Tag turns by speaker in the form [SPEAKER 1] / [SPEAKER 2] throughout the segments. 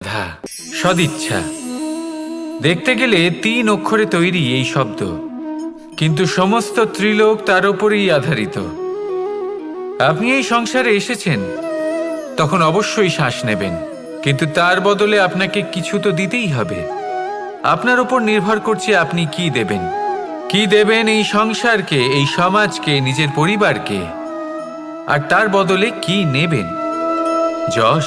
[SPEAKER 1] ধা সদিচ্ছা। দেখতে গেলে তিন অক্ষরে তৈরি এই শব্দ, কিন্তু সমস্ত ত্রিলোক তার উপরেই আধারিত। আপনি এই সংসারে এসেছেন, তখন অবশ্যই শ্বাস নেবেন, কিন্তু তার বদলে আপনাকে কিছু তো দিতেই হবে। আপনার উপর নির্ভর করছে আপনি কি দেবেন। কি দেবেন এই সংসারকে, এই সমাজকে, নিজের পরিবারকে? আর তার বদলে কি নেবেন? যশ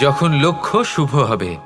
[SPEAKER 1] যখন লক্ষ্য শুভ হবে।